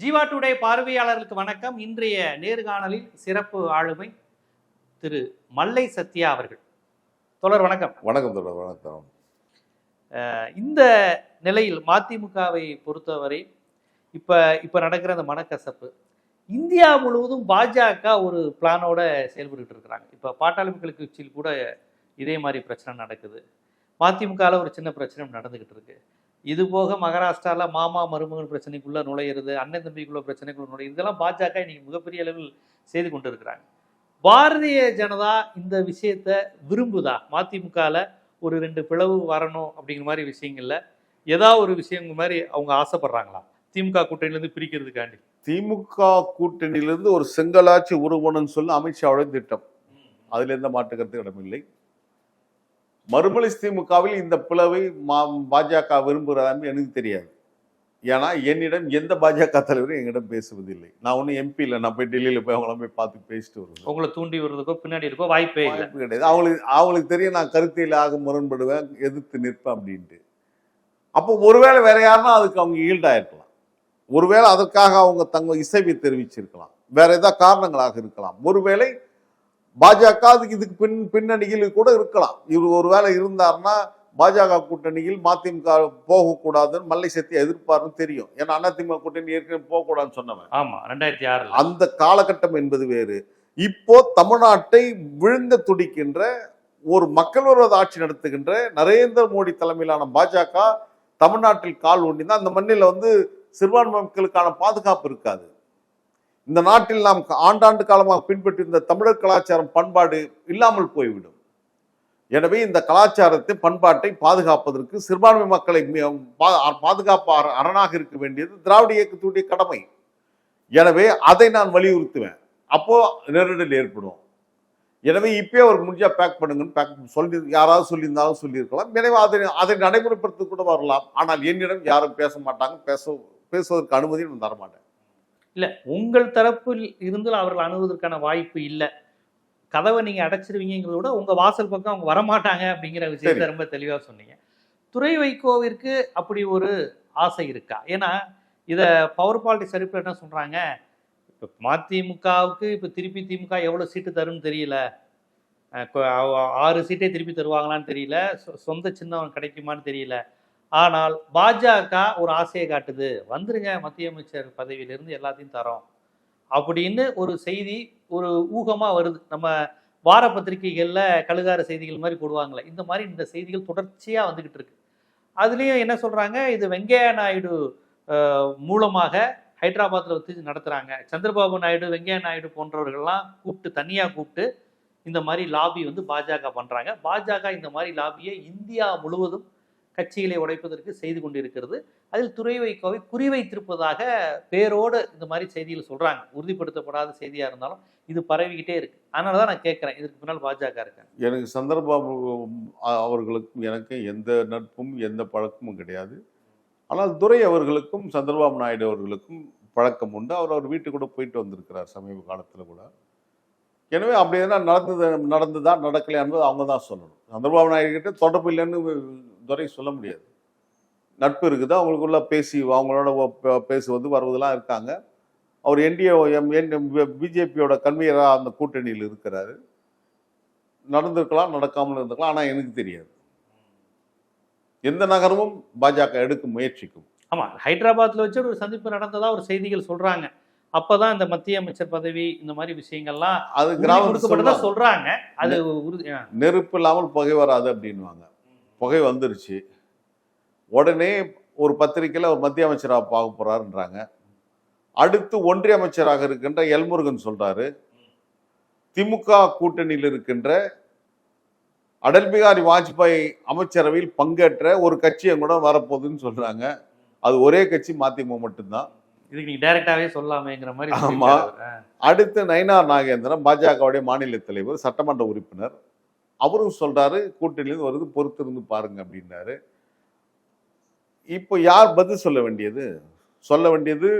Jeeva today பார்வையாளர்களுக்கு வணக்கம். இன்றைய நேர்காணலில் சிறப்பு ஆளுமை திரு மல்லை சத்யா அவர்கள். தொடர் வணக்கம். வணக்கம் தொடர் வணக்கம். இந்த நிலையில் மதிமுகவை பொறுத்தவரை இப்ப இப்ப நடக்கிற அந்த மனக்கசப்பு இந்தியா முழுவதும் பாஜக ஒரு பிளானோட செயல்பட்டு இருக்கிறாங்க. இப்ப பாட்டாளி மக்கள் கட்சியில் கூட இதே மாதிரி பிரச்சனை நடக்குது. மதிமுகவில் ஒரு சின்ன பிரச்சனை நடந்துகிட்டு இருக்கு. இது போக மகாராஷ்டிரால மாமா மருமகன் பிரச்சனைக்குள்ள நுழையிறது அண்ணன் தம்பிக்குள்ள பிரச்சனைக்குள்ள நுழையிறது இதெல்லாம் பாஜக இன்னைக்கு மிகப்பெரிய அளவில் செய்து கொண்டு இருக்கிறாங்க பாரதிய ஜனதா இந்த விஷயத்த விரும்புதா? மதிமுகவில் ஒரு ரெண்டு பிளவு வரணும் அப்படிங்கிற மாதிரி விஷயங்கள்ல ஏதாவது ஒரு விஷயங்கள் மாதிரி அவங்க ஆசைப்படுறாங்களா? திமுக கூட்டணியிலேருந்து பிரிக்கிறதுக்காண்டி. திமுக கூட்டணியிலிருந்து ஒரு செங்கலாட்சி உருவணும்னு சொல்லி அமித்ஷாவோட திட்டம். அதுல எந்த மாற்று கருத்து இடமில்லை. மறுமலை திமுகவில் இந்த பிளவை மா- பாஜக விரும்புகிறான்னு எனக்கு தெரியாது. ஏன்னா என்னிடம் எந்த பாஜக தலைவரும் என்கிட்ட பேசுவதில்லை. நான் ஒன்றும் எம்பி இல்லை நான் போய் டெல்லியில் போய் அவங்கள போய் பார்த்து பேசிட்டு வருவேன். உங்களை தூண்டி விடுறதுக்கோ பின்னாடி இருக்கோ வாய்ப்பே வாய்ப்பு கிடையாது. அவங்களுக்கு அவங்களுக்கு தெரியும் நான் கருத்தியலாக முரண்படுவேன் எதிர்த்து நிற்பேன் அப்படின்ட்டு. அப்போ ஒருவேளை வேற யாருன்னா அதுக்கு அவங்க ஈல்டாயிருக்கலாம். ஒருவேளை அதற்காக அவங்க தங்க இசைவை தெரிவிச்சிருக்கலாம். வேற ஏதாவது காரணங்களாக இருக்கலாம். ஒருவேளை பாஜக அதுக்கு இதுக்கு பின் பின்னணியில் கூட இருக்கலாம். இவர் ஒருவேளை இருந்தாருன்னா பாஜக கூட்டணியில் மதிமுக போகக்கூடாதுன்னு மல்லை சக்தி எதிர்ப்பாருன்னு தெரியும். ஏன்னா அதிமுக கூட்டணி ஏற்கனவே போகக்கூடாதுன்னு சொன்னவன். ஆமா ரெண்டாயிரத்தி ஆறுல. அந்த காலகட்டம் என்பது வேறு. இப்போ தமிழ்நாட்டை விழுங்க துடிக்கின்ற ஒரு மக்கள் விரோத ஆட்சி நடத்துகின்ற நரேந்திர மோடி தலைமையிலான பாஜக தமிழ்நாட்டில் கால் ஊண்டினா அந்த மண்ணில் வந்து சிறுபான்மை மக்களுக்கான பாதுகாப்பு இருக்காது. இந்த நாட்டில் நாம் ஆண்டாண்டு காலமாக பின்பற்றியிருந்த தமிழர் கலாச்சாரம் பண்பாடு இல்லாமல் போய்விடும். எனவே இந்த கலாச்சாரத்தை பண்பாட்டை பாதுகாப்பதற்கு சிறுபான்மை மக்களை பா- பாதுகாப்பு அரணாக இருக்க வேண்டியது திராவிட இயக்கத்துடைய கடமை. எனவே அதை நான் வலியுறுத்துவேன். அப்போ நெருடல் ஏற்படும். எனவே இப்பயே அவர் முடிஞ்சால் பேக் பண்ணுங்கன்னு பேக் சொல்லி யாராவது சொல்லியிருந்தாலும் சொல்லியிருக்கலாம். எனவே அதை அதை நடைமுறைப்படுத்த கூட வரலாம். ஆனால் என்னிடம் யாரும் பேச மாட்டாங்க. பேச பேசுவதற்கு அனுமதி நான் தரமாட்டேன். இல்ல உங்கள் தரப்பில் இருந்து அவர்கள் அணுகுவதற்கான வாய்ப்பு இல்ல. கதவை நீங்க அடைச்சிருவீங்கிறத விட உங்க வாசல் பக்கம் அவங்க வரமாட்டாங்க அப்படிங்கிற விஷயத்த. ரொம்ப தெளிவா சொன்னீங்க. துறை வைகோவிற்கு அப்படி ஒரு ஆசை இருக்கா? ஏன்னா இத பவர் பாலிட்டி சரிப்பு என்ன சொல்றாங்க? இப்ப மதிமுகவுக்கு இப்ப திருப்பி திமுக எவ்வளவு சீட்டு தரும்னு தெரியல. ஆறு சீட்டே திருப்பி தருவாங்களான்னு தெரியல. சொந்த சின்னம் கிடைக்குமான்னு தெரியல. ஆனால் பாஜக ஒரு ஆசையை காட்டுது. வந்துருங்க மத்திய அமைச்சர் பதவியிலிருந்து எல்லாத்தையும் தரோம். அப்படின்னு ஒரு செய்தி ஒரு ஊகமாக வருது. நம்ம வார பத்திரிகைகளில் கழுகார செய்திகள் மாதிரி போடுவாங்களே இந்த மாதிரி இந்த செய்திகள் தொடர்ச்சியாக வந்துக்கிட்டு இருக்கு. அதுலேயும் என்ன சொல்கிறாங்க இது வெங்கையா நாயுடு மூலமாக ஹைதராபாத்தில் வச்சு நடத்துகிறாங்க சந்திரபாபு நாயுடு வெங்கையா நாயுடு போன்றவர்கள்லாம் கூப்பிட்டு தனியாக கூப்பிட்டு இந்த மாதிரி லாபி வந்து பாஜக பண்ணுறாங்க பாஜக இந்த மாதிரி லாபியை இந்தியா முழுவதும் கட்சிகளை உடைப்பதற்கு செய்து கொண்டிருக்கிறது. அதில் துறை வைகோவை குறிவைத்திருப்பதாக பேரோடு இந்த மாதிரி செய்திகள் சொல்கிறாங்க உறுதிப்படுத்தப்படாத செய்தியாக இருந்தாலும் இது பரவிக்கிட்டே இருக்கு. அதனால தான் நான் கேட்குறேன். இதுக்கு பின்னால் பாஜக இருக்கேன் எனக்கு சந்தர்பாபு அவர்களுக்கும் எனக்கு எந்த நட்பும் எந்த பழக்கமும் கிடையாது. ஆனால் துரை அவர்களுக்கும் சந்திரபாபு நாயுடு அவர்களுக்கும் பழக்கம் உண்டு. அவர் அவர் வீட்டுக்கு கூட போயிட்டு வந்திருக்கிறார் சமீப காலத்தில் கூட. எனவே அப்படி எதனா நடந்தது நடந்ததா நடக்கலையான்றது அவங்க தான் சொல்லணும். சந்திரபாபு நாயுடு கிட்ட தொடர்பு இல்லைன்னு துரை சொல்ல முடியாது. நட்பு இருக்குது? அவங்களுக்குள்ள பேசி அவங்களோட பே- பேசுவது வருவதெல்லாம் இருக்காங்க. அவர் என்டிஏ பிஜேபியோட கன்வீனராக அந்த கூட்டணியில் இருக்கிறாரு. நடந்திருக்கலாம் நடக்காமல் இருந்திருக்கலாம் ஆனால் எனக்கு தெரியாது. எந்த நகரமும் பாஜக எடுக்க முயற்சிக்கும். ஆமா ஹைதராபாத்ல வச்சு ஒரு சந்திப்பு நடந்ததா ஒரு செய்திகள் சொல்றாங்க. அப்பதான் இந்த மத்திய அமைச்சர் பதவி இந்த மாதிரி விஷயங்கள்லாம் அது சொல்லுவாங்க. சொல்றாங்க. அது. நெருப்பு இல்லாமல் புகை வராது அப்படின்வாங்க புகை வந்துருச்சு உடனே ஒரு பத்திரிக்கையில் ஒரு மத்திய அமைச்சராக பார்க்க போறாருன்றாங்க அடுத்து ஒன்றிய அமைச்சராக இருக்கின்ற எல்முருகன் சொல்றாரு திமுக கூட்டணியில் இருக்கின்ற அடல் பிகாரி வாஜ்பாய் அமைச்சரவையில் பங்கேற்ற ஒரு கட்சியும் கூட வரப்போகுதுன்னு சொல்றாங்க அது ஒரே கட்சி மதிமுக மட்டும்தான் இதுக்கு நீங்க டைரக்டாவே சொல்லாமேங்கிற மாதிரி ஆமா. சொல்லியிருக்காரு. ஆ. அடுத்து நயினார் நாகேந்திரன் பாஜகவுடைய மாநில தலைவர் சட்டமன்ற உறுப்பினர் அவரும் சொல்றாரு கூட்டணியிலிருந்து வருது பொறுத்திருந்து பாருங்க அப்படின்னாரு. இப்போ யார் பதில் சொல்ல வேண்டியது? சொல்ல வேண்டியது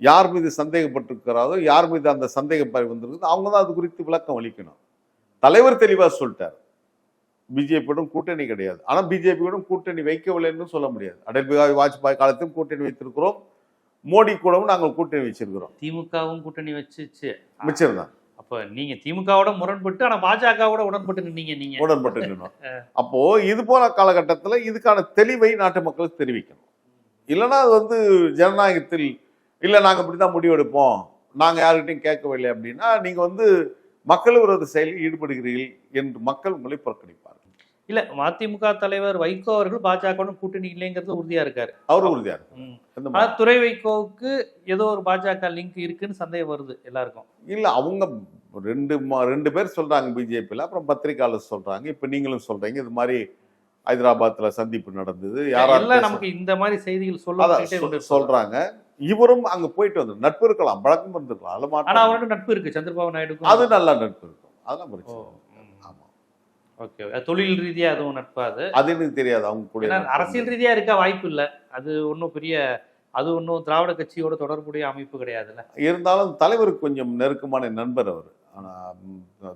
யார் மீது சந்தேகப்பட்டிருக்கிறாரோ யார் மீது அந்த சந்தேகம் பரவி வந்திருக்குதோ அவங்க தான் அது குறித்து விளக்கம் அளிக்கணும். தலைவர் தெளிவா சொல்லிட்டார். பிஜேபியுடன் கூட்டணி கிடையாது. ஆனா பிஜேபியுடன் கூட்டணி வைக்கவில்லைன்னு சொல்ல முடியாது. அடல் பிகாரி வாஜ்பாய் காலத்திலும் கூட்டணி வைத்திருக்கிறோம். மோடி கூடவும் நாங்கள் கூட்டணி வச்சிருக்கிறோம். திமுகவும் கூட்டணி வச்சுச்சு. வச்சிருந்தோம் அப்ப நீங்க திமுகவோட முரண்பட்டு ஆனா பாஜகவோட உடன்பட்டு நின்னீங்க நீங்க. உடன்பட்டு நின்னோம். அப்போ இது போல காலகட்டத்தில் இதுக்கான தெளிவை நாட்டு மக்களுக்கு தெரிவிக்கணும். இல்லைன்னா அது வந்து ஜனநாயகத்தில் இல்லை நாங்கள் இப்படி தான் முடிவெடுப்போம். நாங்கள் யாருக்கிட்டையும் கேட்கவில்லை அப்படின்னா நீங்கள் வந்து மக்கள் விரோத செயலில் ஈடுபடுகிறீர்கள் என்று மக்கள் உங்களை புறக்கணிப்பார்கள். இல்ல மதிமுக தலைவர் வைகோ அவர்கள் பாஜகவுடன் கூட்டணி இல்லைங்கிறது உறுதியா இருக்காரு. அவர் உறுதியாக இருக்கு துறை வைகோவுக்கு ஏதோ ஒரு பாஜக லிங்க் இருக்குன்னு சந்தேகம் வருது எல்லாருக்கும். இல்லை அவங்க ரெண்டு ரெண்டு பேர் சொல்றாங்க பிஜேபியில் அப்புறம் பத்திரிகையாளர் சொல்றாங்க. இப்போ நீங்களும் சொல்றீங்க இது மாதிரி ஹைதராபாத்ல சந்திப்பு நடந்தது. யாரா எல்லாம் நமக்கு இந்த மாதிரி செய்திகள் சொல்ல சொல்றாங்க. இவரும் அங்க போயிட்டு வந்து நட்பு இருக்கலாம் பழக்கம் இருந்திருக்கலாம். ஆனா அவரோட நட்பு இருக்கு சந்திரபாபு நாயுடுக்கும். அது நல்ல நட்பு இருக்கும். அதெல்லாம் பிரச்சனை ஓகே தொழில் ரீதியா அதுவும் நட்பு அது அது எனக்கு தெரியாது அவங்க கூட அரசியல் ரீதியா இருக்க வாய்ப்பு இல்ல. அது ஒன்றும் பெரிய அது ஒன்றும் திராவிட கட்சியோட தொடர்புடைய அமைப்பு கிடையாதுல்ல. இருந்தாலும் தலைவருக்கு கொஞ்சம் நெருக்கமான நண்பர் அவர்.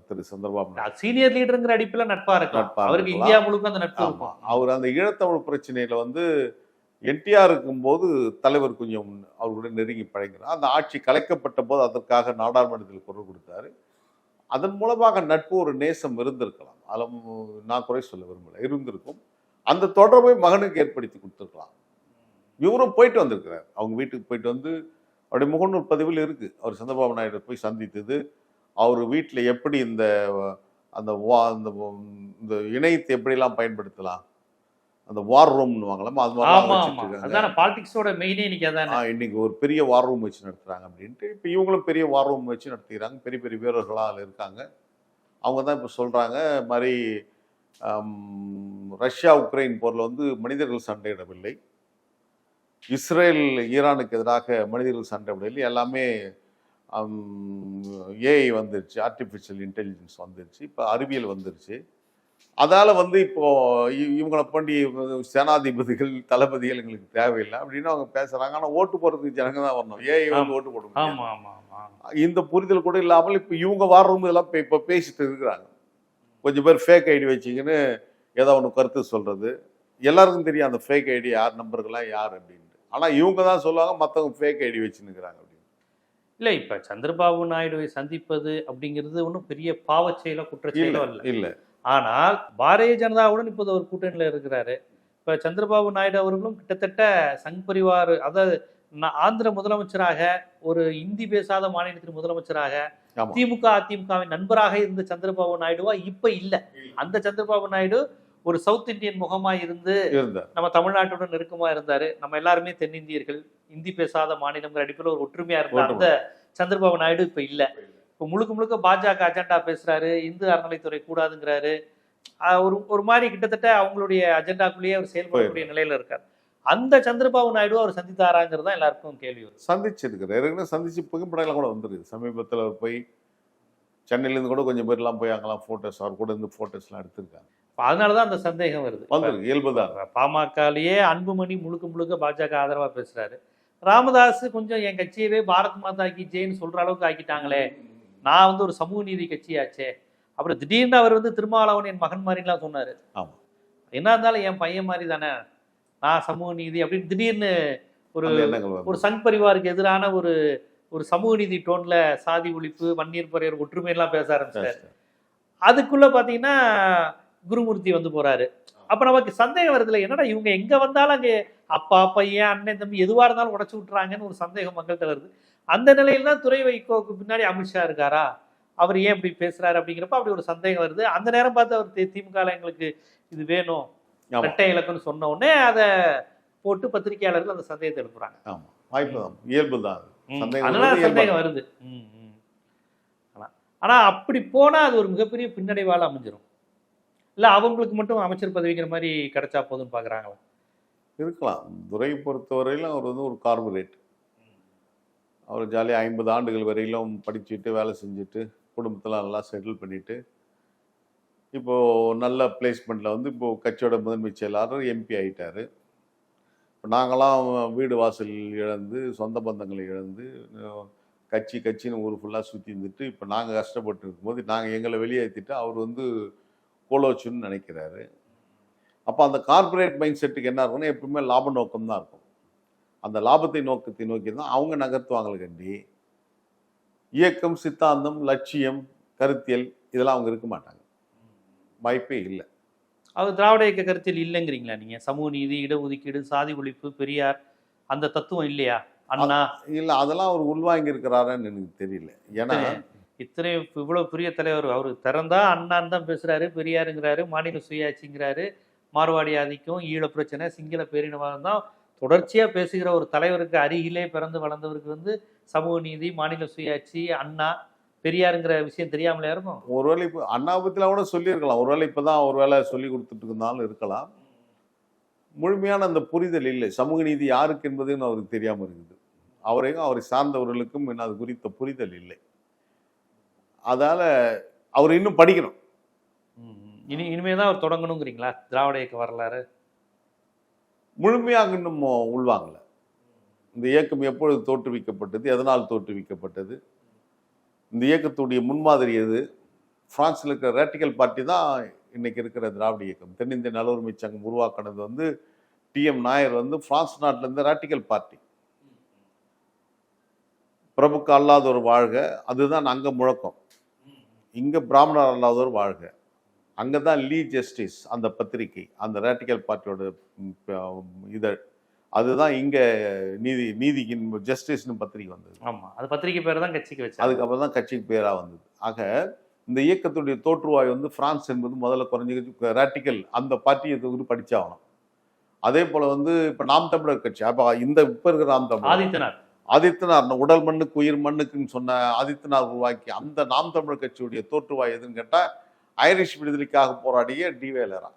திரு சந்திரபாபு சீனியர் லீடருங்கிற அடிப்புல நட்பா இருக்கலாம். நட்பா அவருக்கு. இந்தியா முழுக்க அந்த நட்பு இருக்கும். அவர் அந்த ஈழத்தமிழ் பிரச்சனையில வந்து என்டிஆர் இருக்கும்போது தலைவர் கொஞ்சம் அவர்களுடன் நெருங்கி பழகினார். அந்த ஆட்சி கலைக்கப்பட்ட போது அதற்காக நாடாளுமன்றத்தில் குரல் கொடுத்தாரு. அதன் மூலமாக நட்பு ஒரு நேசம் இருந்திருக்கலாம். அதில் நான் குறை சொல்ல விரும்பல. இருந்திருக்கும். அந்த தொடர்பை மகனுக்கு ஏற்படுத்தி கொடுத்துருக்கலாம் இவரும் போயிட்டு வந்திருக்கிறார். அவங்க வீட்டுக்கு போயிட்டு வந்து அவருடைய முகநூல் பதிவில் இருக்கு. அவர் சந்திரபாபு நாயுடு போய் சந்தித்தது அவர் வீட்டில் எப்படி இந்த அந்த வா அந்த இந்த இணையத்தை எப்படிலாம் பயன்படுத்தலாம்? அந்த வார் ரூம்னுவாங்களாம் அது ஆமா மாதிரி இன்னைக்கு ஒரு பெரிய வார் ரூம் வச்சு நடத்துறாங்க அப்படின்ட்டு இப்போ இவங்களும் பெரிய வார் ரூம் வச்சு நடத்திக்கிறாங்க. பெரிய பெரிய வீரர்களாக இருக்காங்க. அவங்க தான் இப்போ சொல்கிறாங்க மாதிரி ரஷ்யா உக்ரைன் போரில் வந்து மனிதர்கள் சண்டையிடவில்லை. இஸ்ரேல் ஈரானுக்கு எதிராக மனிதர்கள் சண்டையிடவில்லை. எல்லாமே ஏஐ வந்துருச்சு ஆர்டிஃபிஷியல் இன்டெலிஜென்ஸ் வந்துருச்சு. இப்போ அறிவியல் வந்துருச்சு. அதால வந்து இப்போ இ- இவங்களை பண்ணி சேனாதிபதிகள் தளபதிகள் எங்களுக்கு தேவையில்லை அப்படின்னு அவங்க பேசுறாங்க. ஆனா ஓட்டு போறதுக்கு ஜனங்க தான் வரணும். ஏஐ வந்து ஓட்டு போட ஆமா இந்த புரிதல் கூட இல்லாமல் இப்போ இவங்க வாரம் இதெல்லாம் இப்போ பேசிட்டு இருக்கிறாங்க. கொஞ்சம் பேர் ஃபேக் ஐடி வச்சிங்கன்னு ஏதோ ஒன்று கருத்து சொல்றது. எல்லாருக்கும் தெரியும் அந்த ஃபேக் ஐடி யார் நம்பர்கள்லாம் யார் அப்படின்ட்டு. ஆனால் இவங்க தான் சொல்லுவாங்க மற்றவங்க ஃபேக் ஐடி வச்சுன்னுக்குறாங்க இல்ல இப்ப சந்திரபாபு நாயுடுவை சந்திப்பது அப்படிங்கிறது ஒன்றும் பெரிய பாவச் செயலோ குற்றச்செயலோ இல்லை இல்ல இல்லை. ஆனால் பாரதிய ஜனதாவுடன் இப்போது ஒரு கூட்டணியில இருக்கிறாரு. இப்ப சந்திரபாபு நாயுடு அவர்களும் கிட்டத்தட்ட சங் பரிவார் அதாவது ஆந்திர முதலமைச்சராக ஒரு இந்தி பேசாத மாநிலத்தின் முதலமைச்சராக. திமுக அதிமுகவின் நண்பராக இருந்த சந்திரபாபு நாயுடுவா இப்ப இல்ல. அந்த சந்திரபாபு நாயுடு ஒரு சவுத் இந்தியன் முகமா இருந்து நம்ம தமிழ்நாட்டுடன் நெருக்கமா இருந்தாரு. நம்ம எல்லாருமே தென்னிந்தியர்கள் இந்தி பேசாத மாநிலங்கிற அடிப்படையில் ஒரு ஒற்றுமையா இருந்த அந்த சந்திரபாபு நாயுடு இப்ப இல்ல. இப்ப முழுக்க முழுக்க பாஜக அஜெண்டா பேசுறாரு இந்து அறநிலைத்துறை கூடாதுங்கிறாரு. ஒரு ஒரு மாதிரி கிட்டத்தட்ட அவங்களுடைய அஜெண்டாக்குள்ளேயே அவர் செயல்படக்கூடிய நிலையில இருக்கார். அந்த சந்திரபாபு நாயுடு அவர் சந்தித்தாராங்கிறது தான் எல்லாருக்கும் கேள்வி வரும் சந்திச்சிருக்கிறார். ஏற்கனவே சந்திச்சு புகைப்படம்லாம் கூட வந்துருக்கு சமீபத்தில் அவர் போய் சென்னையிலேருந்து கூட கொஞ்சம் பேர்லாம் போய் அங்கெல்லாம் ஃபோட்டோஸ் அவர் கூட இருந்து ஃபோட்டோஸ்லாம் எடுத்திருக்காங்க. இப்ப அதனாலதான் அந்த சந்தேகம் வருது. வந்துருக்கு இயல்பு தான் பாமகலயே அன்புமணி முழுக்க முழுக்க பாஜக ஆதரவா பேசுறாரு. ராமதாஸ் கொஞ்சம் என் கட்சியவே பாரத் மாதா கி ஜெயின்னு சொல்ற அளவுக்கு ஆக்கிட்டாங்களே. நான் வந்து ஒரு சமூக நீதி கட்சியாச்சே. அப்புறம் திடீர்னு அவர் வந்து திருமாவளவன் என் மகன் மாதிரிலாம் சொன்னாரு. ஆமா. என்ன இருந்தாலும் என் பையன் மாதிரி தானே? நான் சமூக நீதி அப்படின்னு திடீர்னு ஒரு ஒரு சங் பரிவாருக்கு எதிரான ஒரு ஒரு சமூக நீதி டோன்ல சாதி ஒழிப்பு வன்னியர் பறையர் ஒற்றுமை எல்லாம் பேச ஆரம்பிச்சாரு. அதுக்குள்ள பாத்தீங்கன்னா குருமூர்த்தி வந்து போறாரு. அப்ப நமக்கு சந்தேகம் வருதுல என்னடா இவங்க எங்க வந்தாலும் அங்க அப்பா பையன் அண்ணன் தம்பி எதுவா இருந்தாலும் உடச்சு விட்டுறாங்கன்னு ஒரு சந்தேகம் மக்கள்கிட்ட வருது. அந்த நிலையில தான் துறை வைகோக்கு பின்னாடி அமித்ஷா இருக்காரா? அவர் ஏன் இப்படி பேசுறாரு அப்படிங்கிறப்ப அப்படி ஒரு சந்தேகம் வருது. அந்த நேரம் பார்த்து அவர் திமுக எங்களுக்கு இது வேணும். ஆமா. ரெட்டை இலக்குன்னு சொன்ன உடனே அதை போட்டு பத்திரிகையாளர்கள் அந்த சந்தேகத்தை எழுப்புறாங்க. ஆமா. வாய்ப்பு தான் இயல்பு தான் அதனால வருது, சந்தேகம். வருது. ம், ம். ஆனா ஆனா அப்படி போனா அது ஒரு மிகப்பெரிய பின்னடைவால அமைஞ்சிரும். இல்ல அவங்களுக்கு மட்டும் அமைச்சர் பதவிங்கிற மாதிரி கிடைச்சா போதும்னு பாக்குறாங்களா? இருக்கலாம். துறை பொறுத்தவரையிலும் அவர் வந்து ஒரு கார்பரேட். அவர் ஜாலியாக ஐம்பது ஆண்டுகள் வரையிலும் படிச்சுட்டு வேலை செஞ்சுட்டு குடும்பத்தெல்லாம் நல்லா செட்டில் பண்ணிட்டு இப்போது நல்ல பிளேஸ்மெண்ட்டில் வந்து இப்போது கட்சியோட முதன்மை செயலாளர் எம்பி ஆகிட்டார் இப்போ நாங்களாம் வீடு வாசல் இழந்து சொந்த பந்தங்களை இழந்து கட்சி கட்சின்னு ஊர் ஃபுல்லாக சுற்றி இருந்துட்டு இப்போ நாங்கள் கஷ்டப்பட்டு இருக்கும்போது நாங்கள் எங்களை வெளியேற்றிட்டு அவர் வந்து கோலோச்சுன்னு நினைக்கிறாரு. அப்போ அந்த கார்ப்பரேட் மைண்ட் செட்டுக்கு என்ன இருக்கும்னா எப்பவுமே லாப நோக்கம் தான் இருக்கும். அந்த லாபத்தை நோக்கத்தை நோக்கி தான் அவங்க நகர்த்துவாங்களே கண்டி. இயக்கம் சித்தாந்தம் லட்சியம் கருத்தியல் இதெல்லாம் அவங்க இருக்க மாட்டாங்க. வாய்ப்பே இல்லை. அவர் திராவிட இயக்க கருத்தில் இல்லைங்கிறீங்களா நீங்க? சமூக நீதி இடஒதுக்கீடு சாதி ஒழிப்பு பெரியார் அந்த தத்துவம் இல்லையா? அண்ணா. இல்லை அதெல்லாம் அவர் உள்வாங்கி இருக்கிறாருன்னு எனக்கு தெரியல. ஏன்னா இத்தனை இவ்வளவு பெரிய தலைவர் அவர் திறந்தா அண்ணான் தான் பேசுறாரு பெரியாருங்கிறாரு மாநில சுயாட்சிங்கிறாரு மார்வாடி ஆதிக்கம் ஈழ பிரச்சனை சிங்கள பேரினவாதம் தான் தொடர்ச்சியா பேசுகிற ஒரு தலைவருக்கு அருகிலே பிறந்து வளர்ந்தவருக்கு வந்து சமூக நீதி மாநில சுயாட்சி அண்ணா பெரியாருங்கிற விஷயம் தெரியாமலே இருக்கும்? ஒருவேளை இப்போ அண்ணா பத்திலாம் கூட சொல்லியிருக்கலாம். ஒருவேளை இப்போ தான் ஒரு வேளை சொல்லி கொடுத்துட்டு இருந்தாலும் இருக்கலாம். முழுமையான அந்த புரிதல் இல்லை. சமூக நீதி யாருக்கு என்பது இன்னும் அவருக்கு தெரியாமல் இருக்குது. அவரையும் அவரை சார்ந்தவர்களுக்கும் இன்னும் அது குறித்த புரிதல் இல்லை. அதால அவர் இன்னும் படிக்கணும். இனி இனிமே தான் அவர் தொடங்கணுங்கிறீங்களா? திராவிட இயக்க வரலாறு? முழுமையாக இன்னும் உள்வாங்கல. இந்த இயக்கம் எப்பொழுது தோற்றுவிக்கப்பட்டது எதனால் தோற்றுவிக்கப்பட்டது? இந்த இயக்கத்துடைய முன்மாதிரி எது? பிரான்ஸ்ல இருக்கிற ரேட்டிக்கல் பார்ட்டி தான் இன்னைக்கு இருக்கிற திராவிட இயக்கம். தென்னிந்திய நலவுரிமை சங்கம் உருவாக்கினது வந்து டிஎம் நாயர் வந்து பிரான்ஸ் நாட்டிலேருந்து இருந்த ரேட்டிக்கல் பார்ட்டி. பிரபுக்கு அல்லாதோர் வாழ்க அதுதான் அங்கே முழக்கம். இங்கே பிராமணர் அல்லாதோர் வாழ்க. அங்கே தான் லீ ஜஸ்டிஸ் அந்த பத்திரிகை அந்த ரேட்டிக்கல் பார்ட்டியோட இதழ் அதுதான் இங்க நீதி நீதிக்கின் ஜஸ்டிஸ்னு பத்திரிகை வந்தது. ஆமா அது பத்திரிகை பேர் தான் கட்சிக்கு வச்சாங்க. அதுக்கப்புறம் தான் கட்சிக்கு பேரா வந்தது. ஆக இந்த இயக்கத்துடைய தோற்றுவாய் வந்து பிரான்ஸ் என்பது முதல்ல குறைஞ்ச ரேட்டிக்கல் அந்த பார்ட்டியை தொகுதி படிச்சாகணும். அதே போல வந்து இப்ப நாம் தமிழர் கட்சி அப்ப இந்த இப்ப இருக்கிற நாம் தமிழர். ஆதித்தனார். இந்த உடல் மண்ணுக்கு உயிர் மண்ணுக்குன்னு சொன்ன ஆதித்தனார் உருவாக்கி அந்த நாம் தமிழர் கட்சியுடைய தோற்றுவாய் எதுன்னு கேட்டா ஐரிஷ் விடுதலைக்காக போராடிய டிவேலரா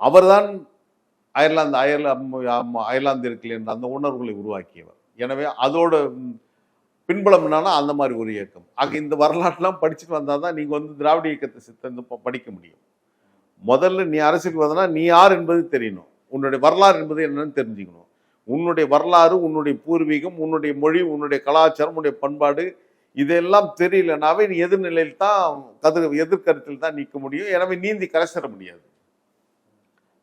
அவர்தான் அயர்லாந்து அயர்லாந்து அயர்லாந்து இருக்கு அந்த உணர்வுகளை உருவாக்கியவர். எனவே அதோட பின்புலம் என்னன்னா அந்த மாதிரி ஒரு இயக்கம். ஆக இந்த வரலாற்றுலாம் படிச்சுட்டு வந்தால் தான் நீங்கள் வந்து திராவிட இயக்கத்தை சித்தந்து படிக்க முடியும். முதல்ல நீ அரசியலுக்கு வந்தனா நீ யார் என்பது தெரியணும். உன்னுடைய வரலாறு என்பது என்னன்னு தெரிஞ்சுக்கணும். உன்னுடைய வரலாறு உன்னுடைய பூர்வீகம் உன்னுடைய மொழி உன்னுடைய கலாச்சாரம் உன்னுடைய பண்பாடு இதெல்லாம் தெரியலனாவே எதிர்நிலையில் தான் கதிர் எதிர்கருத்தில் தான் நிற்க முடியும். எனவே நீந்தி கரை சேர முடியாது.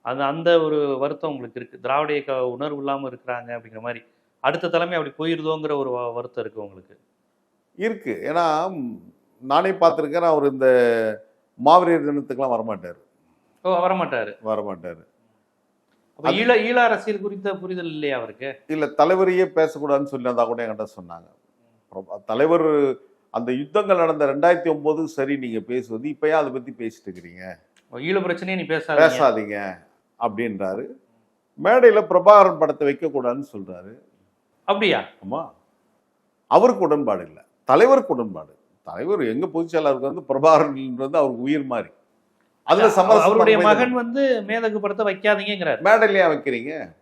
அது அந்த ஒரு வருத்தம் உங்களுக்கு இருக்கு. திராவிட இயக்க உணர்வு இல்லாம இருக்கிறாங்க அப்படிங்கிற மாதிரி அடுத்த தலைமை அப்படி போயிருதோங்கிற ஒரு வருத்தம் இருக்கு உங்களுக்கு. இருக்கு. ஏன்னா நானே பார்த்துருக்கேன் அவர் இந்த மாவீரர் தினத்துக்கெல்லாம் வரமாட்டார். ஓ வரமாட்டாரு. வரமாட்டார். ஈழ ஈழ அரசியல் குறித்த புரிதல் இல்லையா அவருக்கு? இல்லை தலைவரையே பேசக்கூடாதுன்னு சொல்லி இருந்தால் கூட என்கிட்ட சொன்னாங்க. தலைவர் அந்த யுத்தங்கள் நடந்த ரெண்டாயிரத்தி ஒன்பது சரி நீங்க பேசுவது இப்ப ஏன் அதை பத்தி பேசிட்டு இருக்கிறீங்க? ஈழ பிரச்சனையை நீ பேசாத பேசாதீங்க அப்படின்றாரு. மேடையில பிரபாகரன் படத்தை வைக்கக்கூடாதுன்னு சொல்றாரு. அப்படியா? ஆமா. அவருக்கு உடன்பாடு இல்லை. தலைவருக்கு உடன்பாடு. தலைவர் எங்க பொதுச் செயலாளருக்கு வந்து பிரபாகரன்ன்றது அவருக்கு உயிர் மாதிரி. அதுல சமரசம் அவருடைய மகன் வந்து மேதகு படத்தை வைக்காதீங்கிறாரு மேடையில ஏன் வைக்கிறீங்க.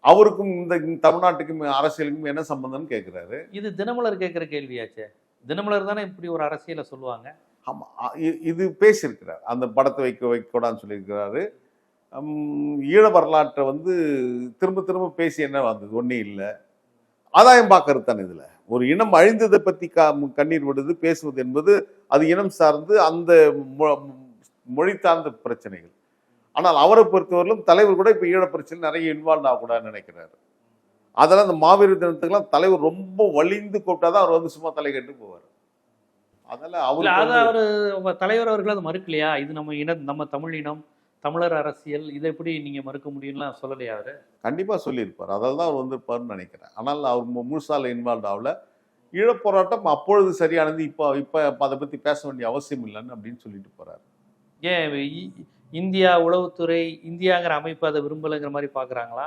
அவருக்கும் இந்த தமிழ்நாட்டுக்கும் அரசியலுக்கும் என்ன சம்பந்தம்னு கேட்கிறாரு இது தினமலர் கேட்கிற கேள்வியாச்சே. தினமலர் தானே இப்படி ஒரு அரசியலை சொல்லுவாங்க? ஆமா அ- இ- இது பேசியிருக்கிறார். அந்த படத்தை வைக்க வைக்கக்கூடாதுன்னு சொல்லியிருக்கிறாரு. ஈழ வரலாற்றை வந்து திரும்ப திரும்ப பேசி என்ன வந்தது? ஒன்றும் இல்லை. ஆதாயம் பார்க்கறது தானே இதுல. ஒரு இனம் அழிந்ததை பத்தி கா கண்ணீர் விடுது பேசுவது என்பது அது இனம் சார்ந்து அந்த மொழி சார்ந்த பிரச்சனைகள். ஆனால் அவரை பொறுத்தவரையிலும் தலைவர் கூட இப்போ ஈழ பிரச்சனை நிறைய இன்வால்வ் ஆகக்கூடாதுன்னு நினைக்கிறாரு. அதெல்லாம் அந்த மாவீரர் தினத்துக்கெல்லாம் தலைவர் ரொம்ப வலிந்து கூப்பிட்டாதான் அவர் வந்து சும்மா தலை கட்டு போவார். அதனால இல்ல அவர் அது அவரு உங்க தலைவர் அவர்கள் அது மறுக்கலையா? இது நம்ம இன நம்ம தமிழ் இனம் தமிழர் அரசியல் இதை எப்படி நீங்க மறுக்க முடியும்லாம் சொல்லலையா அவரு? கண்டிப்பா சொல்லியிருப்பார். அதில் தான் அவர் வந்திருப்பாருன்னு நினைக்கிறேன். ஆனால் அவர் முழுசால இன்வால்வ் ஆகல. ஈழப் போராட்டம் அப்பொழுது சரியானது இப்போ இப்போ அதை பத்தி பேச வேண்டிய அவசியம் இல்லைன்னு அப்படின்னு சொல்லிட்டு போறாரு. ஏன் இந்தியா உளவுத்துறை இந்தியாங்கிற அமைப்பு அதை விரும்பலைங்கிற மாதிரி பாக்குறாங்களா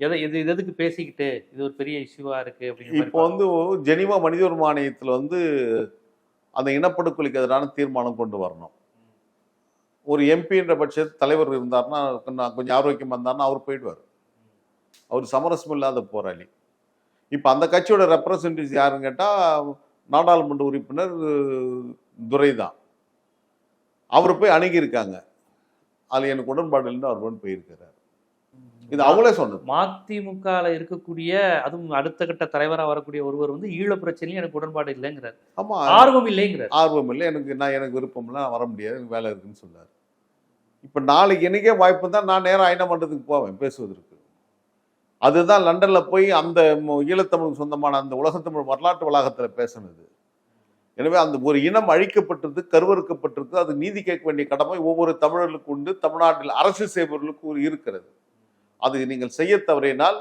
எதை இது இது எதுக்கு பேசிக்கிட்டு இது ஒரு பெரிய இஷ்யூவா இருக்கு அப்படின்னு இப்போ வந்து ஜெனிவா மனித உரிமானியத்தில் வந்து அந்த இனப்படுகொலைக்கு எதிரான தீர்மானம் கொண்டு வரணும். ஒரு எம்பின்ற பட்சத்தில் தலைவர் இருந்தார்னா கொஞ்சம் கொஞ்சம் ஆரோக்கியம் வந்தாருன்னா அவர் போயிடுவார். அவர் சமரசம் இல்லாத போராளி. இப்போ அந்த கட்சியோட ரெப்ரசன்டேட்டிவ் யாருன்னு கேட்டால் நாடாளுமன்ற உறுப்பினர் துரை தான் அவர் போய் அணுகியிருக்காங்க. அதில் எனக்கு உடன்பாடு இல்லைன்னு அவர் போயிருக்கிறார். இது அவங்களே சொன்னது. மதிமுகல இருக்கக்கூடிய அதுவும் அடுத்த கட்ட தலைவரா வரக்கூடிய ஒருவர் வந்து ஈழ பிரச்சனையும் எனக்கு உடன்பாடு இல்லைங்கிறார் ஆமா ஆர்வம் இல்லைங்கிறார் ஆர்வம் இல்லை எனக்கு நான் எனக்கு விருப்பம்லாம் வர முடியாது எனக்கு வேலை இருக்குன்னு சொன்னார் இப்போ நாளைக்கு எனக்கே வாய்ப்பு தான் நான் நேரம் ஐநா மன்றத்துக்கு போவேன் பேசுவதற்கு அதுதான் லண்டன்ல போய் அந்த மு- ஈழத்தமிழுக்கு சொந்தமான அந்த உலகத்தமிழ் வரலாற்று வளாகத்துல பேசுனது எனவே அந்த ஒரு இனம் அழிக்கப்பட்டிருக்கு கருவறுக்கப்பட்டிருக்கு அது நீதி கேட்க வேண்டிய கடமை ஒவ்வொரு தமிழர்களுக்கு உண்டு தமிழ்நாட்டில் அரசு செய்பவர்களுக்கு இருக்கிறது. அது நீங்கள் செய்ய தவறினால்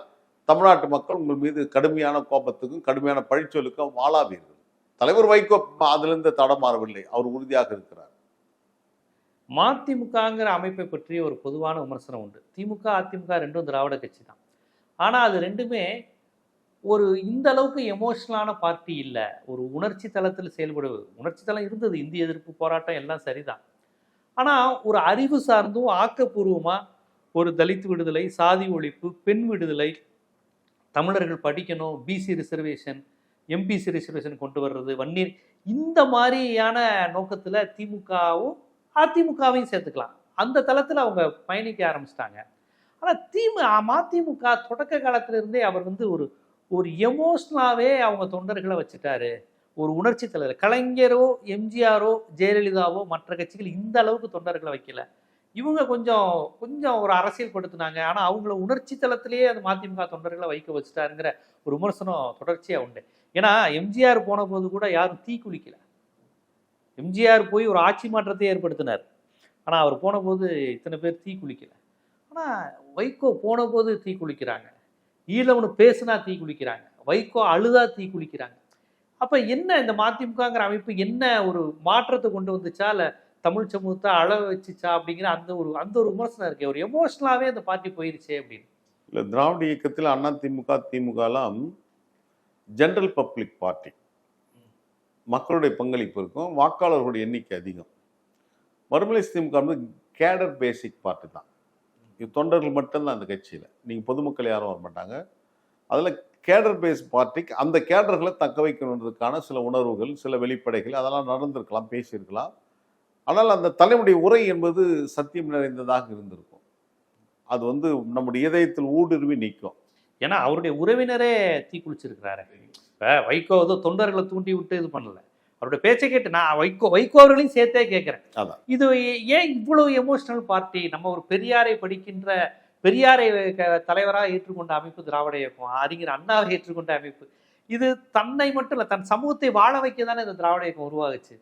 தமிழ்நாட்டு மக்கள் உங்கள் மீது கடுமையான கோபத்துக்கும் கடுமையான பழிச்சொல்லுக்கும் ஆளாவீர்கள் தலைவர் வைகோ அதிலிருந்து தடமாறவில்லை அவர் உறுதியாக இருக்கிறார். மதிமுகங்கிற அமைப்பை பற்றி ஒரு பொதுவான விமர்சனம் உண்டு. திமுக அதிமுக ரெண்டும் திராவிட கட்சி தான். ஆனால் அது ரெண்டுமே ஒரு இந்த அளவுக்கு எமோஷனலான பார்ட்டி இல்லை. ஒரு உணர்ச்சி தளத்தில் செயல்படுவது உணர்ச்சி தளம் இருந்தது. இந்திய எதிர்ப்பு போராட்டம் எல்லாம் சரிதான். ஆனால் ஒரு அறிவு சார்ந்தும் ஆக்கப்பூர்வமாக ஒரு தலித் விடுதலை சாதி ஒழிப்பு பெண் விடுதலை தமிழர்கள் படிக்கணும். பிசி ரிசர்வேஷன் எம்பிசி ரிசர்வேஷன் கொண்டு வர்றது வன்னீர் இந்த மாதிரியான நோக்கத்தில் திமுகவும் அதிமுகவையும் சேர்த்துக்கலாம். அந்த தளத்தில் அவங்க பயணிக்க ஆரம்பிச்சிட்டாங்க. ஆனால் திமு மதிமுக தொடக்க காலத்திலிருந்தே அவர் வந்து ஒரு ஒரு எமோஷ்னலாகவே அவங்க தொண்டர்களை வச்சுட்டாரு. ஒரு உணர்ச்சி தலைவர் கலைஞரோ எம்ஜிஆரோ ஜெயலலிதாவோ மற்ற கட்சிகள் இந்த அளவுக்கு தொண்டர்களை வைக்கல. இவங்க கொஞ்சம் கொஞ்சம் ஒரு அரசியல் படுத்துனாங்க. ஆனால் அவங்கள உணர்ச்சி தளத்திலேயே அது மதிமுக தொண்டர்களை வைக்க வச்சுட்டாருங்கிற ஒரு விமர்சனம் தொடர்ச்சியாக உண்டு. ஏன்னா எம்ஜிஆர் போன போது கூட யாரும் தீ குளிக்கல. எம்ஜிஆர் போய் ஒரு ஆட்சி மாற்றத்தை ஏற்படுத்தினார். ஆனால் அவர் போன போது இத்தனை பேர் தீ குளிக்கல. ஆனால் வைகோ போன போது தீ குளிக்கிறாங்க. ஈழம்னு பேசுனா தீ குளிக்கிறாங்க. வைகோ அழுதா தீ குளிக்கிறாங்க. அப்போ என்ன இந்த மதிமுகங்கிற அமைப்பு என்ன ஒரு மாற்றத்தை கொண்டு வந்துச்சா? இல்லை தமிழ் சமூகத்தை அழ வச்சுச்சா? அப்படிங்கிற அந்த ஒரு அந்த ஒரு விமர்சனம் இருக்கு ஒரு எமோஷனலாகவே அந்த பார்ட்டி போயிருச்சே அப்படின்னு. இல்லை திராவிட இயக்கத்தில் அண்ணா திமுக திமுகலாம் ஜென்ரல் பப்ளிக் பார்ட்டி மக்களுடைய பங்களிப்பு இருக்கும் வாக்காளர்களுடைய எண்ணிக்கை அதிகம். மறுமலை திமுக வந்து கேடர் பேசிக் பார்ட்டி தான். இது தொண்டர்கள் மட்டும்தான் அந்த கட்சியில். நீங்கள் பொதுமக்கள் யாரும் வர மாட்டாங்க. அதில் கேடர் பேஸ் பார்ட்டிக்கு அந்த கேடர்களை தக்க வைக்கணுன்றதுக்கான சில உணர்வுகள் சில வெளிப்படைகள் அதெல்லாம் நடந்திருக்கலாம் பேசியிருக்கலாம். ஆனால் அந்த தலைமுடைய உரை என்பது சத்தியம் நிறைந்ததாக இருந்திருக்கும். அது வந்து நம்முடைய இதயத்தில் ஊடுருவி நிற்கும். ஏன்னா அவருடைய உறவினரே தீக்குளிச்சிருக்கிறாரு. இப்போ வைகோ வந்து தொண்டர்களை தூண்டி விட்டு இது பண்ணலை. அவருடைய பேச்சை கேட்டு நான் வைகோ வைகோ அவர்களையும் சேர்த்தே கேட்குறேன். இது ஏன் இவ்வளவு எமோஷனல் பார்ட்டி நம்ம ஒரு பெரியாரை படிக்கின்ற பெரியாரை தலைவராக ஏற்றுக்கொண்ட அமைப்பு திராவிட இயக்கம் அறிஞர் அண்ணாவை ஏற்றுக்கொண்ட அமைப்பு. இது தன்னை மட்டும் இல்லை தன் சமூகத்தை வாழ வைக்க தானே இந்த திராவிட இயக்கம் உருவாகுச்சு.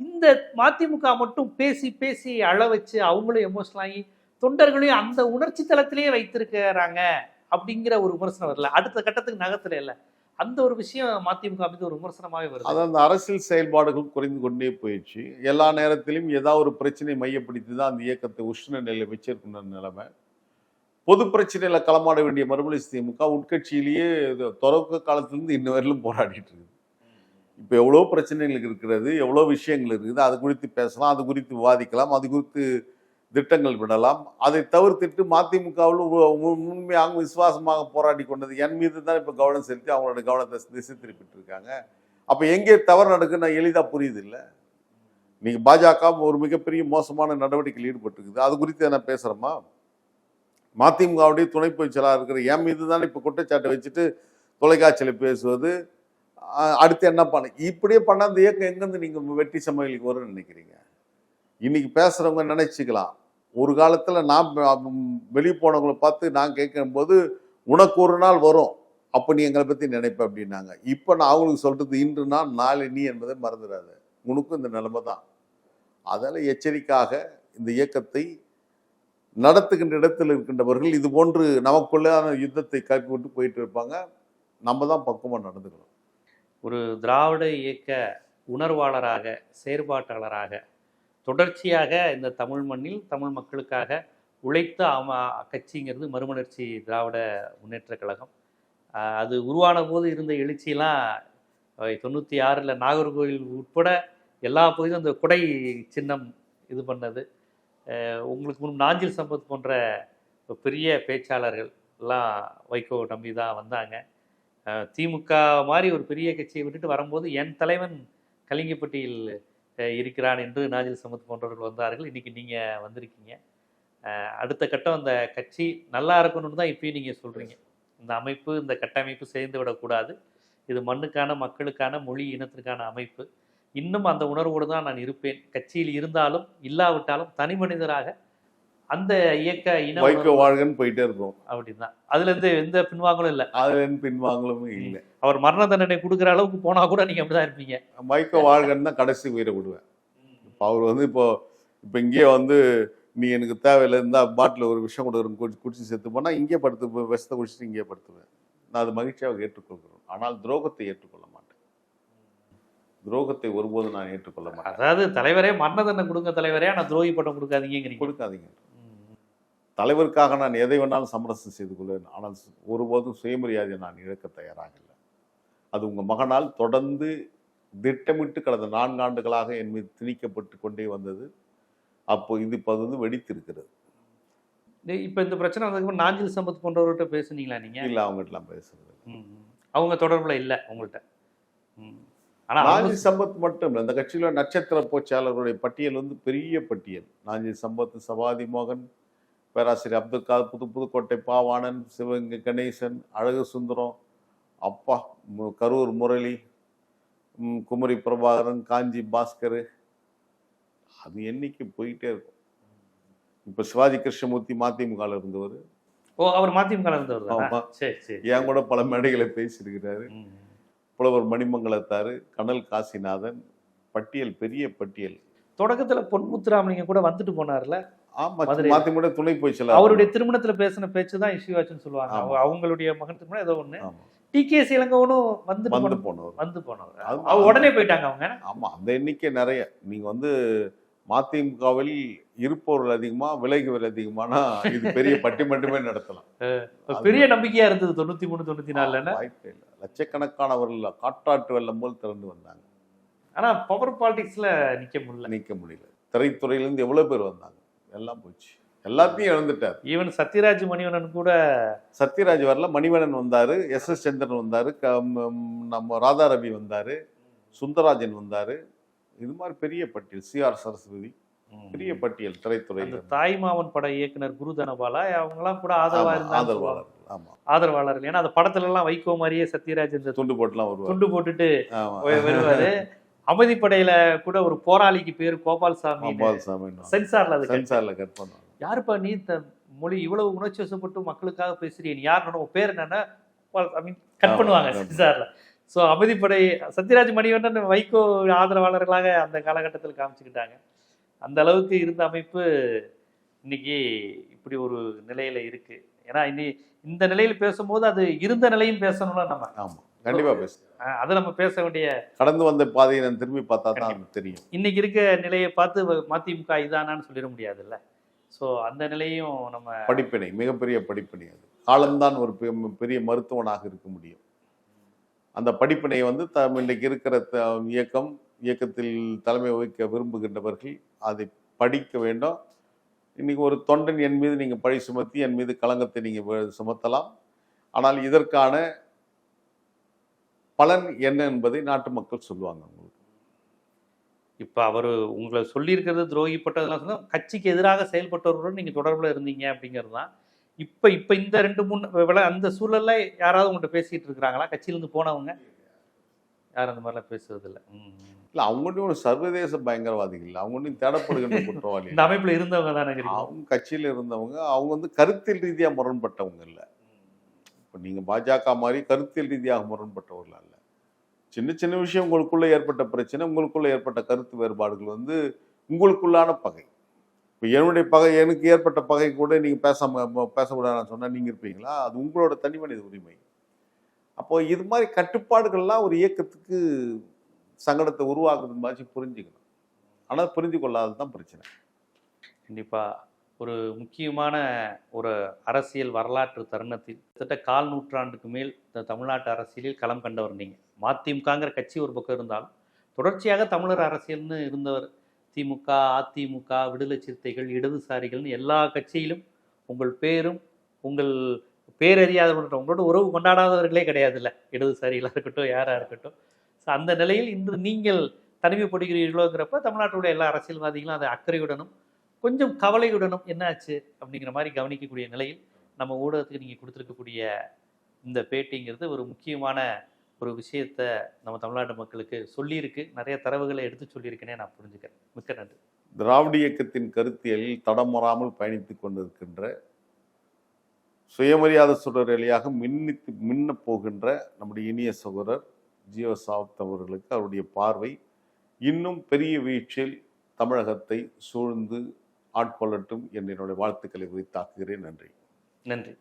இந்த மதிமுக மட்டும் பேசி பேசி அழ வச்சு அவங்களும் எமோஷனல் ஆகி தொண்டர்களையும் அந்த உணர்ச்சி தளத்திலேயே வைத்திருக்கிறாங்க அப்படிங்கிற ஒரு விமர்சனம் வரல. அடுத்த கட்டத்துக்கு நகர்த்தல இல்ல. அந்த ஒரு விஷயம் மதிமுக மீது ஒரு விமர்சனமாகவே வருது. அது அந்த அரசியல் செயல்பாடுகள் குறைந்து கொண்டே போயிடுச்சு. எல்லா நேரத்திலும் ஏதாவது ஒரு பிரச்சனை மையப்படுத்தி தான் அந்த இயக்கத்தை உஷ்ண நிலையில் வச்சிருக்கிற நிலைமை. பொது பிரச்சனையில் களமாட வேண்டிய மறுமலை திமுக உட்கட்சியிலேயே இது தொடக்க காலத்திலிருந்து இன்ன வரையிலும் போராடிட்டு இருக்குது. இப்போ எவ்வளோ பிரச்சனைகள் இருக்கிறது எவ்வளோ விஷயங்கள் இருக்குது. அது குறித்து பேசலாம் அது குறித்து விவாதிக்கலாம் அது குறித்து திட்டங்கள் விடலாம். அதை தவிர்த்துட்டு மதிமுகவில் உண்மையாக விசுவாசமாக போராடி கொண்டது. என் மீது தான் இப்போ கவனம் செலுத்தி அவங்களோட கவனத்தை திசை திருப்பிட்டு இருக்காங்க அப்போ எங்கே தவறு நடக்குன்னு நான் எளிதாக புரியுது இல்லை நீங்கள் பாஜக ஒரு மிகப்பெரிய மோசமான நடவடிக்கையில் ஈடுபட்டுருக்குது. அது குறித்து நான் பேசுகிறோமா மதிமுகவுடைய துணை பொதுச் இருக்கிற என் மீது தான் இப்போ குற்றச்சாட்டை வச்சுட்டு தொலைக்காட்சியில் பேசுவது. அடுத்து என்ன பண்ண இப்படியே பண்ண அந்த இயக்கம் எங்கேருந்து நீங்கள் வெட்டி சமையலுக்கு வரும்னு நினைக்கிறீங்க? இன்னைக்கு பேசுகிறவங்க நினைச்சிக்கலாம். ஒரு காலத்தில் நான் வெளியே போனவங்களை பார்த்து நான் கேட்கும்போது உனக்கு ஒரு நாள் வரும். அப்போ நீ எங்களை பற்றி நினைப்ப அப்படின்னாங்க. இப்போ நான் அவங்களுக்கு சொல்கிறது இன்று நான் நாளை நீ என்பதை மறந்துடாது. உனக்கும் இந்த நிலைமை தான். அதனால் எச்சரிக்கையாக இந்த இயக்கத்தை நடத்துகின்ற இடத்தில் இருக்கின்றவர்கள் இது போன்று நமக்குள்ளான யுத்தத்தை கல்வி விட்டு போயிட்டு இருப்பாங்க. நம்ம தான் பக்குவமாக நடந்துக்கணும். ஒரு திராவிட இயக்க உணர்வாளராக செயற்பாட்டாளராக தொடர்ச்சியாக இந்த தமிழ் மண்ணில் தமிழ் மக்களுக்காக உழைத்த அம கட்சிங்கிறது மறுமலர்ச்சி திராவிட முன்னேற்றக் கழகம். அது உருவான போது இருந்த எழுச்சியெல்லாம் தொண்ணூற்றி ஆறில் நாகர்கோவில் உட்பட எல்லா பகுதியும் அந்த குடை சின்னம் இது பண்ணது. உங்களுக்கு முன் நாஞ்சில் சம்பத் போன்ற பெரிய பேச்சாளர்கள் எல்லாம் வைகோ நம்பி தான் வந்தாங்க. திமுக மாதிரி ஒரு பெரிய கட்சியை விட்டுட்டு வரும்போது என் தலைவன் கலிங்கப்பட்டியில் இருக்கிறான் என்று நாஜில் சமத் போன்றவர்கள் வந்தார்கள். இன்னைக்கு நீங்கள் வந்திருக்கீங்க. அடுத்த கட்டம் அந்த கட்சி நல்லா இருக்கணும்னு தான் இப்பயும் நீங்கள் சொல்கிறீங்க இந்த அமைப்பு இந்த கட்டமைப்பு சேர்ந்து விடக்கூடாது. இது மண்ணுக்கான மக்களுக்கான மொழி இனத்திற்கான அமைப்பு. இன்னும் அந்த உணர்வோடு தான் நான் இருப்பேன். கட்சியில் இருந்தாலும் இல்லாவிட்டாலும் தனி மனிதராக அந்த இயக்க இன வைக்க வாழ்கன்னு போயிட்டே இருக்கும் அப்படிதான். அதுல இருந்து எந்த பின்வாங்கலும் இல்ல. அதுல பின்வாங்கலும் இல்லை. அவர் மரண தண்டனை கொடுக்குற அளவுக்கு போனா கூட நீங்க அப்படிதான் இருப்பீங்க. வைக்க வாழ்கன்னு தான் கடைசி உயிரை விடுவேன் இப்போ அவர் வந்து இப்போ இப்போ இங்கேயே வந்து நீ எனக்கு தேவையில்லை இருந்தா பாட்டில் ஒரு விஷயம் கொடுக்குறேன் குடி குடிச்சு செத்து போனா இங்கே படுத்து விஷத்தை குடிச்சிட்டு இங்கே படுத்துவேன். நான் அது மகிழ்ச்சியாக ஏற்றுக்கொள்கிறேன் ஆனால் துரோகத்தை ஏற்றுக்கொள்ள மாட்டேன். துரோகத்தை ஒருபோதும் நான் ஏற்றுக்கொள்ள மாட்டேன். அதாவது தலைவரே மரண தண்டனை கொடுங்க தலைவரே ஆனா துரோகி பட்டம் கொடுக்காதீங்க. ம். தலைவருக்காக நான் எதை வேணாலும் சமரசம் செய்து கொள்வேன். ஆனால் ஒருபோதும் சுயமரியாதையை நான் இழக்க தயாராக இல்லை அது உங்கள் மகனால் தொடர்ந்து திட்டமிட்டு கடந்த நான்கு ஆண்டுகளாக என் மீது திணிக்கப்பட்டு கொண்டே வந்தது. அப்போ இது இப்போ அது வந்து வெடித்திருக்கிறது. இப்ப இந்த பிரச்சனை வந்ததுக்கு நாஞ்சில் சம்பத் போன்றவர்கிட்ட பேசுனீங்களா நீங்க? இல்லை அவங்ககிட்டலாம் பேசுறது. அவங்க தொடர்புல இல்ல உங்கள்கிட்ட ம். ஆனா நாஞ்சி சம்பத் மட்டும் இல்லை அந்த கட்சியில நட்சத்திர போச்சாளர்களுடைய பட்டியல் வந்து பெரிய பட்டியல். நாஞ்சி சம்பத் சபாதி மோகன் பேராசிரியர் அப்துல் காதர் புது புதுக்கோட்டை பாவாணன் சிவகங்கை கணேசன் அழகு சுந்தரம் அப்பா கரூர் முரளி குமரி பிரபாகரன் காஞ்சி பாஸ்கர். அது எண்ணிக்கை போயிட்டே இருக்கும். இப்போ சிவாஜி கிருஷ்ணமூர்த்தி மதிமுகவில் இருந்தவர். ஓ அவர் மதிமுக இருந்தவர் தானா? ஆமா. சரி சரி. என் கூட பல மேடைகளை பேசியிருக்கிறாரு. புலவர் மணிமங்கலத்தாரு கனல் காசிநாதன் பட்டியல் பெரிய பட்டியல். தொடக்கத்துல பொன்முத்துராமலிங்க கூட வந்துட்டு போனார்ல? ஆமா மதுரையில. மதிமுக துணை போய் செல்ல அவருடைய திருமணத்துல பேசின பேச்சு தான் இஷ்யூ ஆச்சுன்னு சொல்லுவாங்க. அவங்களுடைய மகன் திருமணம் ஏதோ ஒண்ணு. ஆமா. டி கே இளங்கவனும் வந்து போன- போனவர். வந்து போனவர். உடனே போயிட்டாங்க அவங்க. ஆமா அந்த எண்ணிக்கை நிறைய. நீங்க வந்து மதிமுகவில் இருப்பவர்கள் அதிகமா விலகுவர் அதிகமானா இது பெரிய பட்டிமன்றமே நடத்தலாம். பெரிய நம்பிக்கையா இருந்தது தொண்ணூத்தி மூணு தொண்ணூத்தி நாலுல வாய்ப்பே இல்லை. லட்சக்கணக்கானவர்கள் காட்டாற்று வெள்ளம் போல் திறந்து வந்தாங்க. ஆனா பவர் பாலிடிக்ஸ்ல நிக்க முடியல. நிக்க முடியல. திரைத்துறையிலேருந்து எவ்வளவு பேர் வந்தாங்க? எல்லாம் போச்சு. எல்லாத்தையும் இழந்துட்டார். ஈவன் சத்யராஜ் மணிவண்ணன் கூட சத்யராஜ் வரல மணிவண்ணன் வந்தாரு எஸ் எஸ் சந்திரன் வந்தாரு நம்ம ராதா ரவி வந்தாரு சுந்தராஜன் வந்தாரு. இது மாதிரி பெரிய பட்டியல் சி ஆர் சரஸ்வதி பெரிய பட்டியல் திரைத்துறையில் அந்த தாய்மாமன் பட இயக்குனர் குரு தனபாலா அவங்க எல்லாம் கூட ஆதரவா ஆதரவாளர் ஆமா. ஆதரவாளர்கள். ஏன்னா அந்த படத்துல எல்லாம் வைகோ மாதிரியே சத்யராஜ் இந்த துண்டு போட்டுலாம் வருவார். துண்டு போட்டுட்டு வருவாரு. அமைதிப்படையில கூட ஒரு போராளிக்கு பேரு கோபால் சாமி சென்சார்ல அது சென்சார்ல கட் பண்ணுவாங்க. யாருப்பா நீ மொழி இவ்வளவு உணர்ச்சி வசப்பட்டு மக்களுக்காக பேசுறீங்க நீ யார்? உன் பேர் என்னன்னா ஐ மீன் கட் பண்ணுவாங்க. சென்சார்ல. ஸோ அமைதிப்படை சத்யராஜ் மணிவண்ணன் வைகோ ஆதரவாளர்களாக அந்த காலகட்டத்தில் காமிச்சுக்கிட்டாங்க. அந்த அளவுக்கு இருந்த அமைப்பு இன்னைக்கு இப்படி ஒரு நிலையில இருக்கு. ஏன்னா இனி இந்த நிலையில் பேசும்போது அது இருந்த நிலையும் பேசணும்ல நம்ம ஆமா. கண்டிப்பா பேசு. அதை நம்ம பேச வேண்டிய கடந்து வந்த பாதையை நான் திரும்பி பார்த்தா தான் தெரியும். இன்னைக்கு இருக்க நிலையை பார்த்து மதிமுக இதானான்னு சொல்லிட முடியாதுல்ல. ஸோ அந்த நிலையும் நம்ம படிப்பினை மிகப்பெரிய படிப்பினை அது. காலம்தான் ஒரு பெரிய மருத்துவனாக இருக்க முடியும். அந்த படிப்பினை வந்து த இன்றைக்கு இருக்கிற த- இயக்கம் இயக்கத்தில் தலைமை வகிக்க விரும்புகின்றவர்கள் அதை படிக்க வேண்டும். இன்னைக்கு ஒரு தொண்டன் என் மீது நீங்க பழி சுமத்தி என் மீது களங்கத்தை நீங்க வ- சுமத்தலாம். ஆனால் இதற்கான பலன் என்ன என்பதை நாட்டு மக்கள் சொல்லுவாங்க உங்களுக்கு இப்போ அவர் உங்களை சொல்லியிருக்கிறது துரோகிப்பட்டதெல்லாம் சொன்னா கட்சிக்கு எதிராக செயல்பட்டவர்களுடன் நீங்கள் தொடர்பில் இருந்தீங்க அப்படிங்கிறது தான் இப்போ இப்போ இந்த ரெண்டு மூணு விள அந்த சூழல்ல யாராவது உங்கள்கிட்ட பேசிட்டு இருக்கிறாங்களா? கட்சியிலேருந்து போனவங்க? யாரும் அந்த மாதிரிலாம் பேசுறது இல்லை இல்ல அவங்க ஒன்றும் ஒரு சர்வதேச பயங்கரவாதிகள். இல்லை அவங்க ஒன்றும் தேடப்படுகின்ற குற்றவாளி இந்த அமைப்பில் இருந்தவங்க தானே அவங்க கட்சியில இருந்தவங்க அவங்க வந்து கருத்தியல் ரீதியா முரண்பட்டவங்க இல்ல. இப்போ நீங்கள் பாஜக மாதிரி கருத்தியல் ரீதியாக முரண்பட்டவர்கள் அல்ல. சின்ன சின்ன விஷயம் உங்களுக்குள்ளே ஏற்பட்ட பிரச்சனை உங்களுக்குள்ளே ஏற்பட்ட கருத்து வேறுபாடுகள் வந்து உங்களுக்குள்ளான பகை. இப்போ என்னுடைய பகை எனக்கு ஏற்பட்ட பகை கூட நீங்கள் பேசாம பேசக்கூடாதுன்னு சொன்னால் நீங்கள் இருப்பீங்களா? அது உங்களோட தனி மனித உரிமை. அப்போ இது மாதிரி கட்டுப்பாடுகள்லாம் ஒரு இயக்கத்துக்கு சங்கடத்தை உருவாக்குறது மாதிரி புரிஞ்சுக்கணும். ஆனால் புரிஞ்சு கொள்ளாதது தான் பிரச்சனை. கண்டிப்பாக ஒரு முக்கியமான ஒரு அரசியல் வரலாற்று தருணத்தில் கிட்டத்தட்ட கால் நூற்றாண்டுக்கு மேல் இந்த தமிழ்நாட்டு அரசியலில் களம் கண்டவர் நீங்கள் மதிமுகங்கிற கட்சி ஒரு பக்கம் இருந்தாலும் தொடர்ச்சியாக தமிழர் அரசியல்னு இருந்தவர் திமுக அதிமுக விடுதலை சிறுத்தைகள் இடதுசாரிகள்னு எல்லா கட்சியிலும் உங்கள் பேரும் உங்கள் பேரறியாதவர்கள் உங்களோட உறவு கொண்டாடாதவர்களே கிடையாது இல்லை இடதுசாரிகளாக இருக்கட்டும் யாராக இருக்கட்டும். ஸோ அந்த நிலையில் இன்று நீங்கள் தனிமைப்படுகிறீர்களோங்கிறப்ப தமிழ்நாட்டுடைய எல்லா அரசியல்வாதிகளும் அதை அக்கறையுடனும் கொஞ்சம் கவலையுடனும் என்னாச்சு அப்படிங்கிற மாதிரி கவனிக்கக்கூடிய நிலையில் நம்ம ஊடகத்துக்கு நீங்கள் கொடுத்துருக்கக்கூடிய இந்த பேட்டிங்கிறது ஒரு முக்கியமான ஒரு விஷயத்த நம்ம தமிழ்நாட்டு மக்களுக்கு சொல்லியிருக்கு. நிறைய தரவுகளை எடுத்து சொல்லியிருக்கேனே நான் புரிஞ்சுக்கிறேன். மிக்க நன்றி. திராவிட இயக்கத்தின் கருத்தியலில் தடம் பயணித்துக் கொண்டிருக்கின்ற சுயமரியாதை சுடர் வழியாக மின்னித்து மின்ன போகின்ற நம்முடைய இனிய சகோதரர் ஜீவசாப்த் அவர்களுக்கு அவருடைய பார்வை இன்னும் பெரிய வீழ்ச்சியில் தமிழகத்தை சூழ்ந்து ஆட்கொள்ளட்டும். என்று என்னுடைய வாழ்த்துக்களை உரித்தாக்குகிறேன். நன்றி. நன்றி.